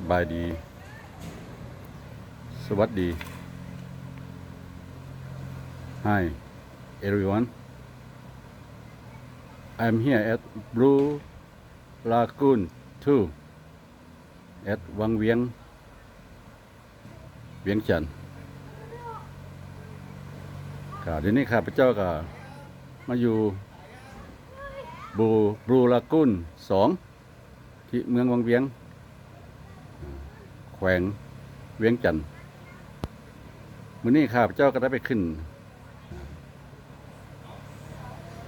สบายดี สวัสดี Hi everyone I'm here at Blue Lagoon 2 at วังเวียง เวียงจันทร์ครับเดี๋ยวนี้ข้าพเจ้าก็มาอยู่บูบลูลากูนสองที่เมืองวังเวียง แขวงเวียงจันทร์มื้อนี้ข้าพเจ้าก็ได้ไปขึ้น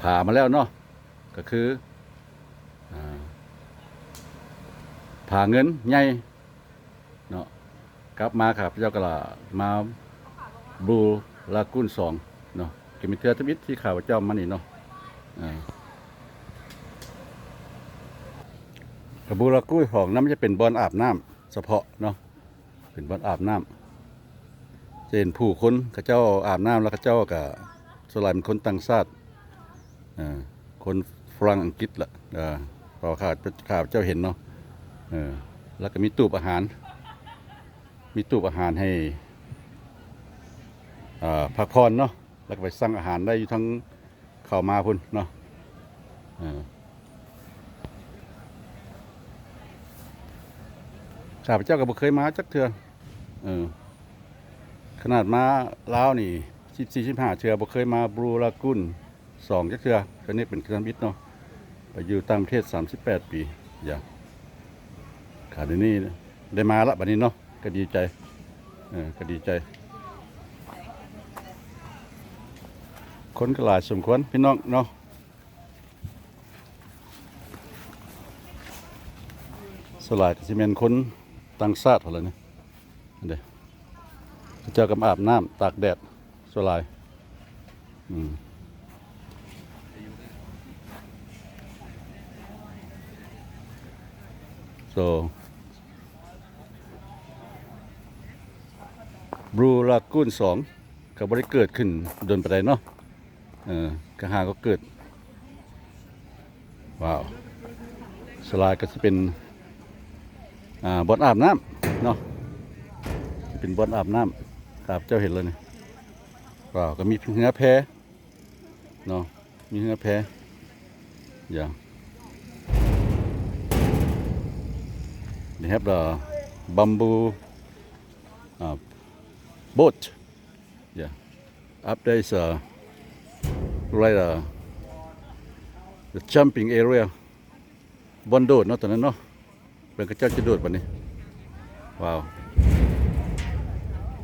ผามาแล้วเนาะก็คืออ่าผาเงินใหญ่เนาะกลับมาข้าพเจ้าก็ละมาบูลากูนสองเนาะก็มีเทือทวิตที่ข้าพเจ้ามานี่เนาะกระบูลากูนของนั้นมันจะเป็นบอนอาบน้ำเฉพาะเนาะ เป็นวัดอาบน้ำจะเห็นผู้คนเขาเจ้าอาบน้ำแล้วเขาเจ้าก็สลายเป็นคนต่างชาติคนฝรั่งอังกฤษละอ่าพอข่าวข่าวเจ้าเห็นเนาะแล้วก็มีตู้อาหาร มีตู้อาหารให้อ่าพักผ่อนเนาะแล้วก็ไปสั่งอาหารได้อยู่ทั้งเข้ามาพุ่นเนาะข้าพเจ้าก็บ่เคยมาจักเทื่อ เออขนาดมาลาวนี่สิบสี่สิบห้าเทือบ่เคยมาบรูลากุนสองจักเทือก็นี่เป็นเครื่องบิดเนาะไปอยู่ต่างประเทศสามสิบแปดปีอย่าขาดนี้ได้มาละบัดนี้เนาะก็ดีใจเออก็ดีใจ คนก็หลายสมควรพี่น้องเนาะสลายก็สิเมนคนต่างชาติอะไรเนี่ย เดี๋ยวเจ้ากำอาบน้ำตากแดดสลายอืม so Blue Lagoon สองก็บริเกิดขึ้นโดนไปได้เนาะเออกระหาก็เกิด ว้าว สลายก็จะเป็น อ่าบอนอาบน้ำ เป็นบ่อนอาบน้ำครับเจ้าเห็นเลยนี่ว้าวก็มีเหือแพเนาะมีเหือแพอย่าง They have the bamboo uh, boat. Yeah. Up there is uh, right uh, the jumping area. บอนโดดเนาะตอนนั้นเนาะเป็นกระเจ้าจะโดดปะนี้ ว้าว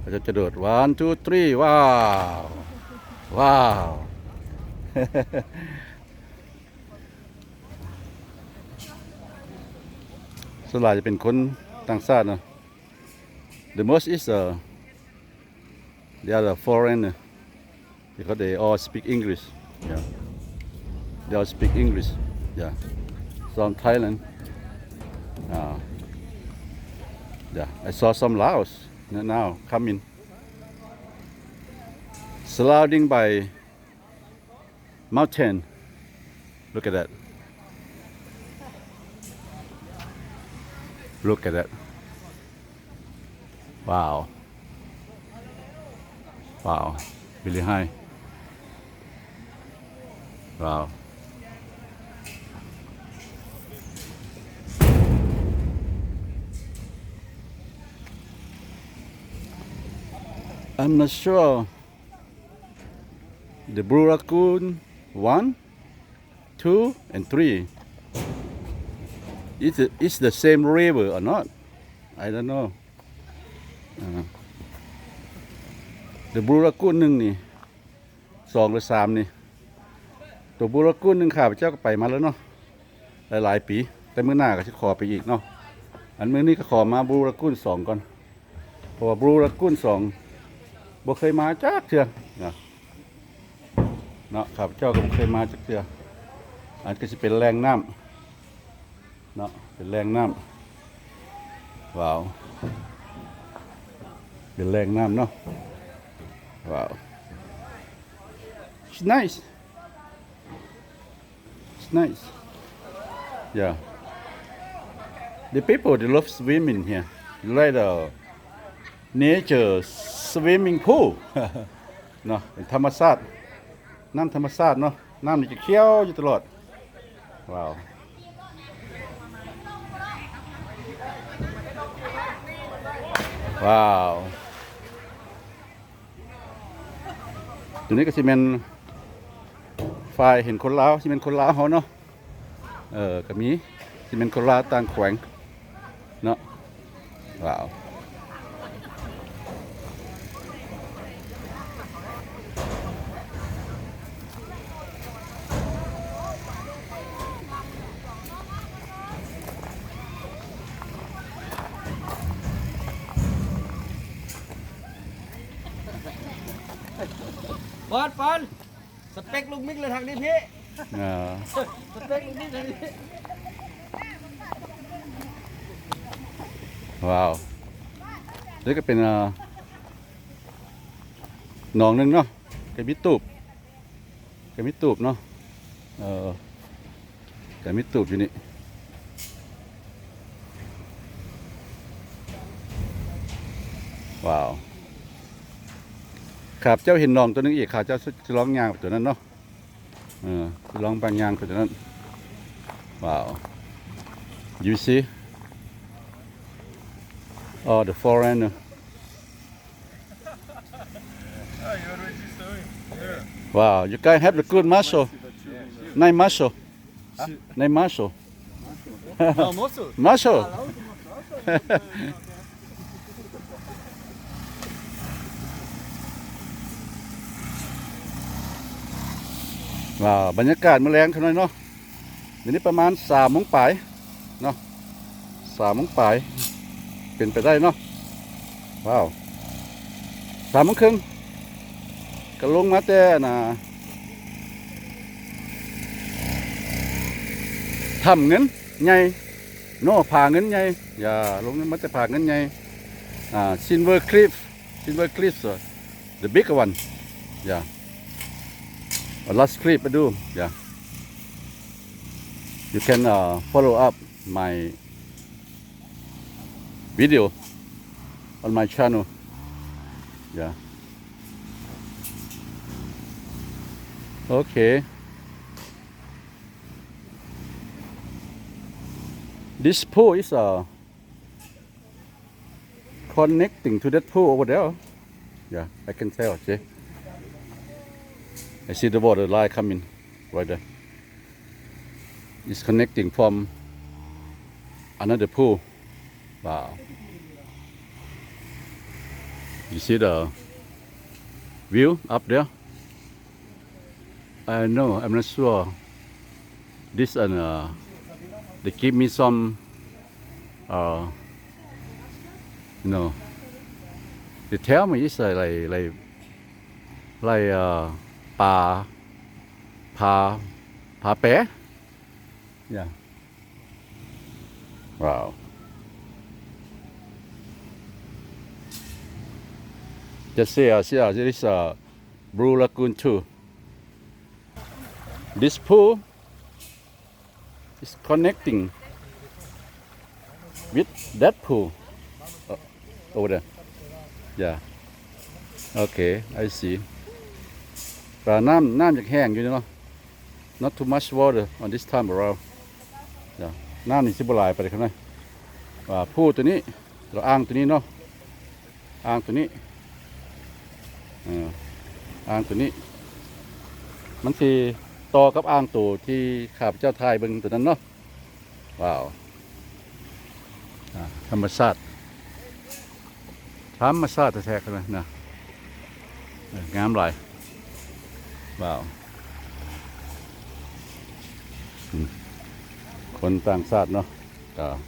เราจะโดด one two three ว้าว ว้าว ส่วนใหญ่จะเป็นคนต่างชาตินะ the most is uh, the other foreigner because they all speak English yeah they all speak English yeah from Thailand uh, yeah I saw some Laos now coming surrounding by mountain. Look at that. Look at that. Wow. Wow. Really high. Wow I'm not sure. The Blue Raccoon one, two, and three. Is it's the same river or not? I don't know. Uh, the Blue Raccoon หนึ่งนี่สองหรือสามนี่ ตัว Blue Raccoon หนึ่งข้าพเจ้าก็ไปมาแล้วเนาะหลายๆปี แต่มื้อหน้าก็จะขอไปอีกเนาะอันมื้อนี้ก็ขอมา Blue Raccoon สองก่อนเพราะว่า Blue Raccoon สอง บ่เคยมาจักเทื่อนะเนาะข้าพเจ้าก็บ่เคยมาจักเทื่ออันก็สิเป็นแรงน้ำเนาะเป็นแรงน้ำว้าวเป็นแรงน้ำเนาะว้าว It's nice It's nice Yeah the people they love swimming here like the nature swimming pool เนาะธรรมชาติ น้ำธรรมชาติเนาะน้ำนี่จะเขียวอยู่ตลอด ว้าวว้าวตัวนี้ก็สิเป็นไฟล์เห็นคนลาวสิเป็นคนลาวเขาเนาะเออก็มีสิเป็นคนลาวต่างแขวงเนาะ ว้าว บอลบอล สเปคลุงมิกเลยทางนี้พี่อ่าสเปคลุงมิกทางนี้ว้าวนี่ก็เป็นหนองหนึงเนาะแกมิตูบแกมิตูบเนาะเออแกมิตูบอยู่นี่ว้าว ครับเจ้าเห็นหนองตัวหนึงอีกครับเจ้าจะร้องยางไปตัวนั้นเนาะเออจะร้องบางยางไปตัวนั้นว้าว you see Oh, the foreigner. Wow, you guys have the good muscle. Nice muscle. Nice muscle. เอาโมสุ Muscle. ว้าบรรยากาศมอแรงเท่านั้นเนาะเดี๋ยวนี้ประมาณสามโมงปลายเนาะสามโมงปลาย เป็นไปได้เนาะว้าวสามโมงครึ่งก็ลงมาแต่น่ะทำเงินไงโน่ผ่าเงินไงอย่าลงมาแต่ผ่าเงินไงอ่าซินเวอร์คลิฟซินเวอร์คลิฟ the big one yeah last clip I do yeah you can uh, follow up my video on my channel. Yeah. Okay. This pool is uh, connecting to that pool over there. Yeah, I can tell. See? I see the water line coming right there. It's connecting from another pool. Wow. You see the view up there? I know, I'm not sure. This and uh, they give me some, uh, no. They tell me it's uh, like like like uh, ป่าผาผาแปะ Yeah. Wow. Just see, uh, see, uh, there is a blue lagoon too. This pool is connecting with that pool uh, over there. Yeah. Okay, I see. ปลาน้ำน้ำจากแห้งอยู่เนาะ not too much water on this time around น้ำนี่สิบหลายไปเลยครับนะว่าผู้ตัวนี้เราอ้างตัวนี้เนาะอ้างตัวนี้อออ้างตัวนี้ มันสิต่อกับอ้างตัวที่ข้าพเจ้าทายเบิ่งตัวนั้นเนาะว้าวธรรมชาติธรรมชาติแท้ๆกันะนะงามหลาย ว้าวคนต่างชาติเนาะ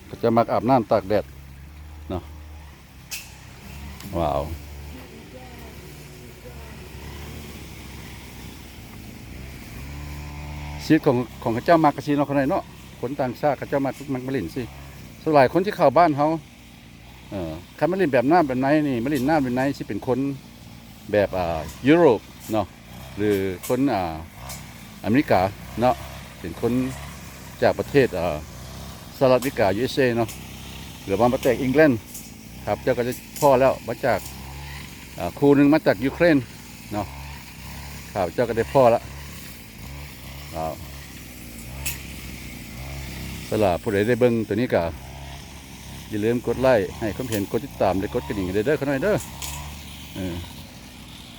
ก็จะมักอาบน้ำตากแดดเนาะว้าวชีวิตของของข้าเจ้ามากกะชีเนาะคนไหนเนาะคนต่างชาติข้าเจ้ามามันมาลินสิส่วนหลายคนที่เข้าบ้านเขาเออคันมาลินแบบน้ำแบบไหนนี่มาลินน้ำแบบไหนสิเป็นคนแบบอ่ายุโรปเนาะ หรือคนอ่าอเมริกาเนาะเป็นคนจากประเทศอ่าสหรัฐอเมริกา USA เนาะหลือมามาแตกอังกฤษครับเจ้าก็จะพ่อแล้วมาจากอ่าครูหนึ่งมาจากยูเครนเนาะครับเจ้าก็ได้พ่อล้วครับสละผู้ใดได้เบิ่งตัวนี้ก็อย่าลืมกดไลค์ให้ความเห็นกดติดตามและกดกระดิ่งเด้อเด้อขน่อยเด้อ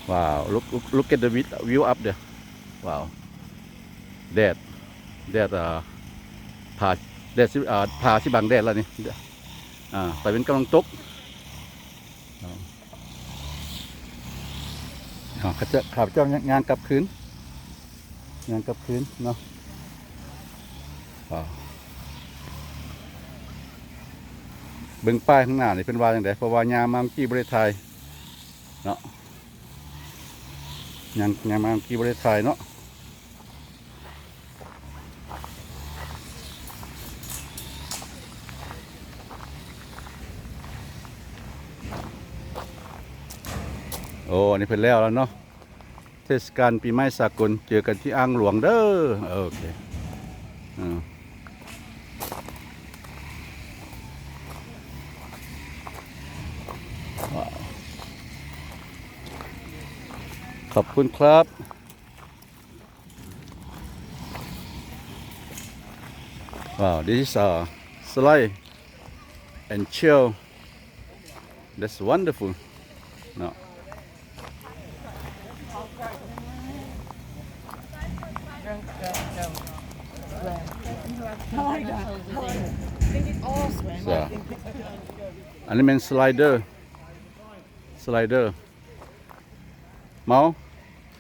เออว้าว look look look at the view up there ว้าวแดดแดดอ่าผ่าแดดสิอ่าผ่าที่บังแดดแล้วนี่อ่าแต่เป็นกำลังตกอ่าอ่าเขาจะขับเจ้างานกลับคืนงานกลับคืนเนาะเบิ่งป้ายข้างหน้านี่เป็นว่าอย่างไรเพราะว่ายามามกี้บริไทยเนาะ ยางยามมาเมื่อกี้บริไทยเนาะโอ้นนี้เป็นแล้วแล้วเนาะเทศกาลปีใหม่สากลเจอกันที่อ่างหลวงเด้อโอเคอ่า ขอบคุณครับ ว้าว this is a slide and chill that's wonderful no So, อันนี้เป็นส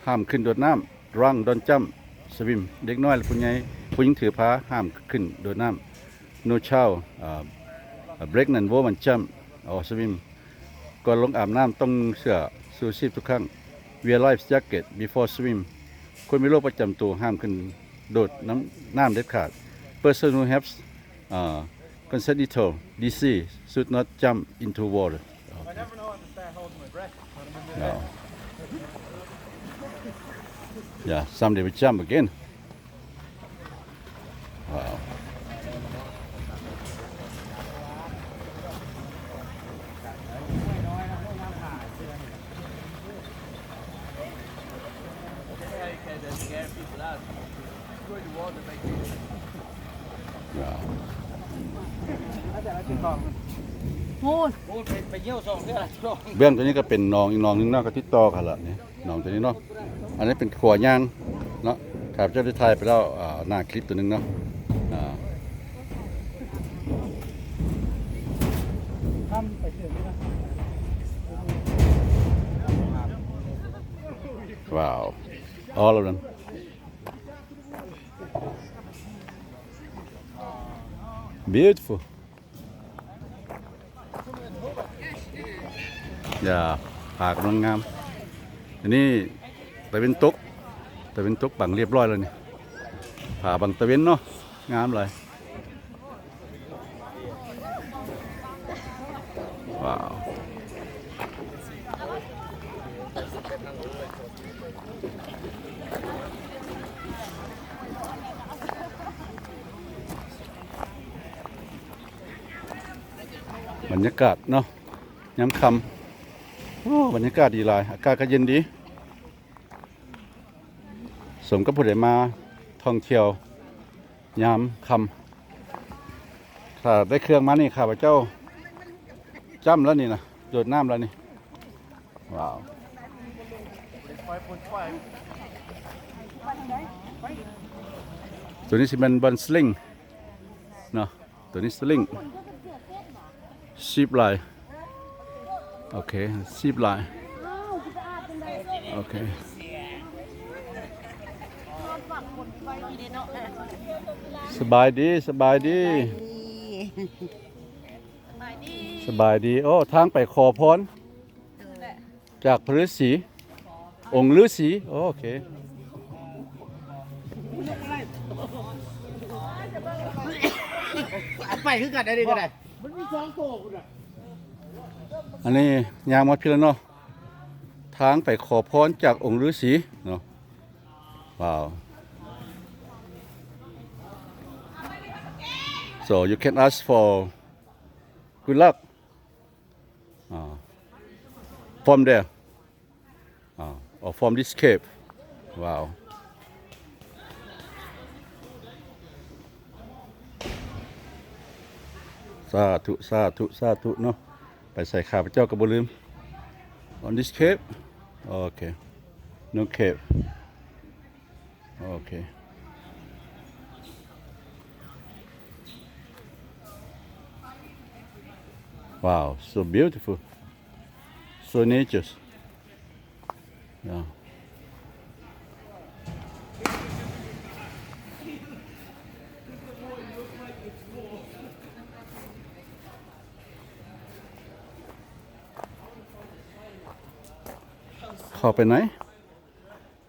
ห้ามขึ้นโดดน้ำรังดอนจัมสวิม เด็กน้อยและผู้ใหญ่ผู้หญิงถือผ้าห้ามขึ้นโดดน้ำ no child uh, pregnant woman jump or swim ก่อนลงอาบน้ำต้องเสื้อชูชีพทุกครั้ง wear life jacket before swim คนมีโรคประจำตัวห้ามขึ้นโดดน้ำน้ำเด็ดขาด person who has uh, congenital disease should not jump into water I never know how to start holding my breath when I'm in the no. Yeah someday we jump again wow wow พูดโอ้ยไปไปเยี่ยวสองเท่าไหร่สองเบื้องตัวนี้ก็เป็นหนองอีกหนองหนึงเนาะก็ติดต่อกันละนี่หนองตัวนี้เนาะ อันนี้เป็นขัวย่างเนาะครับเจ้าได้ถ่ายไปแล้วหน้าคลิปตัวหนึงเนาะอ่าทำไปเถอะนะว้าว all of them beautiful อย่าผากำลังงาม อันนี้ ตะเวนตกตะเวนตกบังเรียบร้อยแล้วนี่ผ่าบังตะเวนเนาะงามเลยว้าวบรรยากาศเนาะย้ำคำโอ้บรรยากาศดีหลาย อากาศก็เย็นดี สมกับผู้ใดมาท่องเที่ยวยามคำถ้าได้เครื่องมานี่ข้าพเจ้าจ้ำแล้วนี่นะโดดน้ำแล้วนี่ ว้าวตัวนี้สิเป็นบอลสลิงเนาะตัวนี้สลิงชีพไลน์โอเคชีพไลน์โอเค สบายดีสบายดี สบายดี โอ้ ทางไปขอพรจากพระฤาษีองค์ฤาษีโอเคไปคือกันได้ดีก็ได้มันมีสองโตคุณอะอันนี้ยางมาพิแล้วเนาะทางไปขอพรจากองค์ฤาษีเนาะว้าว so you can ask for good luck อ่า from there อ่า or from this cave wow สาธุสาธุสาธุเนาะไปใส่ข้าพเจ้ากับบลืม on this cave okay no cave okay wow so beautiful so nature's yeah เข้าไปไหน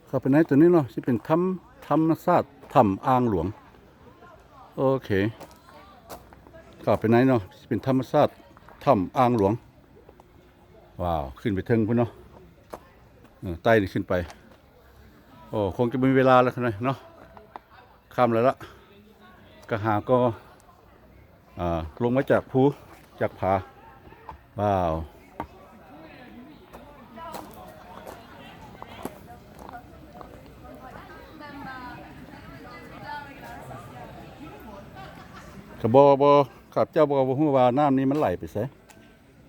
เข้าไปไหนตัวนี้เนาะที่เป็นถ้ำธรรมศาสตร์ถ้ำอ่างหลวง โอเค เข้าไปไหนเนาะที่เป็นธรรมศาสตร์ ถ้ำอ่างหลวง ว้าว ขึ้นไปเทิงพุ่นเนาะเออไต่นี่ขึ้นไป โอ้คงจะมีเวลาแล้วครับเนาะค่ำแล้วละกระหาก็อ่าลงมาจากภูจากผาว้าวกระบอบ ขับเจ้าบอบฮู้ว่าน้ำนี้มันไหลไปไส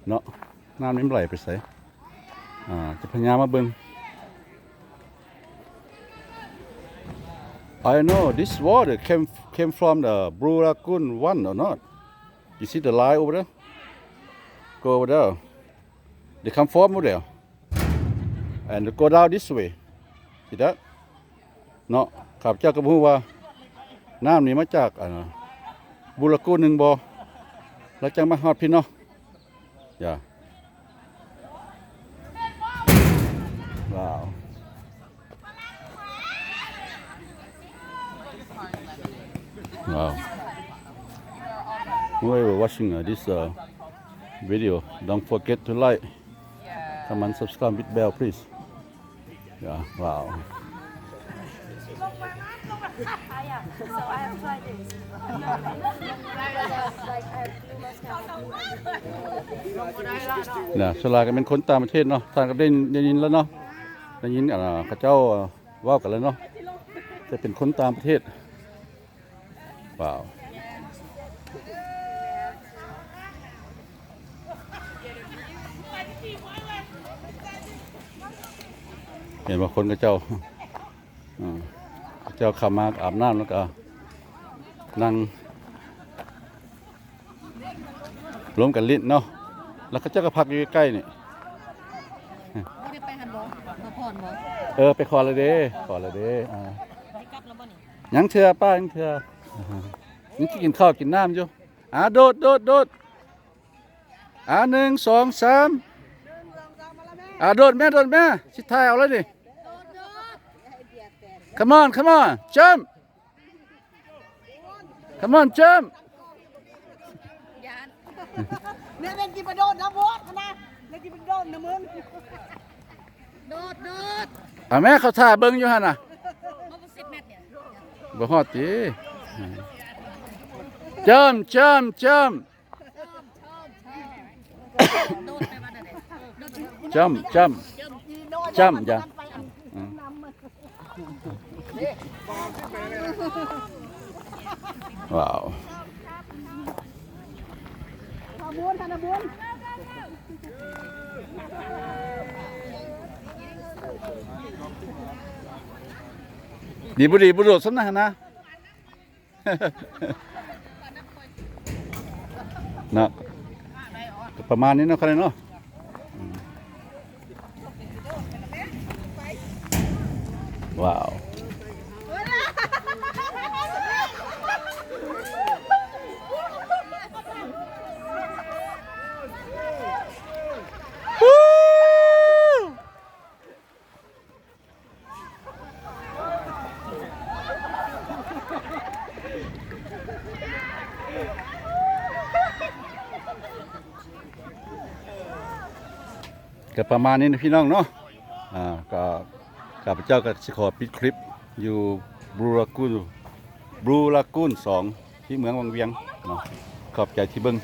เนาะน้ำนี้มันไหลไปไสอ่าจะพยายามมาเบิ่ง I know this water came came from the Blue Lagoon one or not you see the line over there go over there they come from over there and go down this way see that เนาะขับเจ้าก็บ่ฮู้ว่า น้ำนี้มาจากอ่าบุรกูหนึ่งบอ แล้วจังมาฮอดพี่เนาะอย่าว้าว wow whoever watching uh, this uh, video don't forget to like comment subscribe with bell please yeah wow So I have tried this. like I you must have นะสลาก็เป็นคนต่างประเทศเนาะท่านก็ได้ได้ยินแล้วเนาะได้ยินอ่าเขาเจ้าว่ากันแล้วเนาะจะเป็นคนต่างประเทศว้าวเห็นว่าคนกับเจ้าอ่า เขาเจ้าขับมาอาบน้ำแล้วก็นั่งรวมกันลิ้นเนาะแล้วเขาเจ้าก็พักอยู่ใกล้ๆนี่ไม่ได้ไปหันบ่มาผ่อนบ่เออไปขอเลยเด้ขอเลยเด้อ่าได้กลับแล้วบ่นี่ยังเถื่อป้ายังเถื่อยังสิกินข้าวกินน้ำอยู่อ่าโดดโดดโดดอ่าหนึ่งสองสามอ่าโดดแม่โดดแม่ชิดท้ายเอาเลยดิ come on come on jump come on jump ยานเนี่ยเล่นกินไปโดนนะบอสนะเล่นกินไปโดนนะมึงโดดโดดอ่าแม่เขาท่าเบิ้งอยู่ฮะน่ะมาบ่10เมตรเนี่ยบ่ฮอดติจัมจัมจัมโดดไปวันนั้นเลยโดดจัมจัมจ้ำจ้ะ ว้าวทำบุญทำบุญดีบุดีบุโดดสำนักนะนะก็ประมาณนี้เนาะครับเนาะอืมว้าว ก็ประมาณนี้นะพี่น้องเนาะอ่าก็ข้าพเจ้าก็สิขอปิดคลิปอยู่บรูลากูนบรูลากูนสองที่เมืองวังเวียงเนาะขอบใจที่เบิ้ง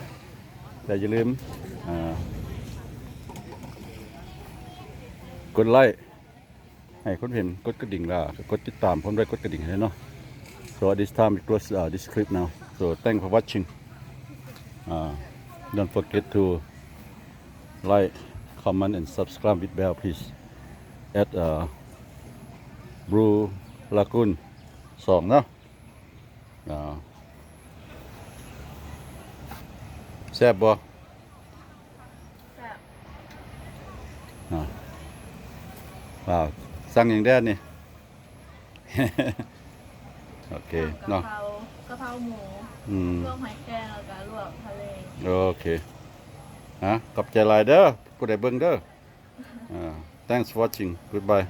แต่อย่าลืมอ่ากดไลค์ให้คนเห็นกดกระดิ่งล่ะกดติดตามผมด้วยกดกระดิ่งให้เนาะ so at this time it was uh, this clip now so thanks for watching uh, don't forget to like comment and subscribe with bell please at uh, Blue Lagoon สองเนาะอ่าแซ่บบ่อ่าว้าวสั่งอย่างแดนนี่ โอเคกะเนาะเพรากะเพราหมูอืมลวกหอยแครงแล้วก็ลวกทะเล โอเค ฮะขอบใจหลายเด้อผู้ใดเบิ่งเด้ออ่า thanks for watching goodbye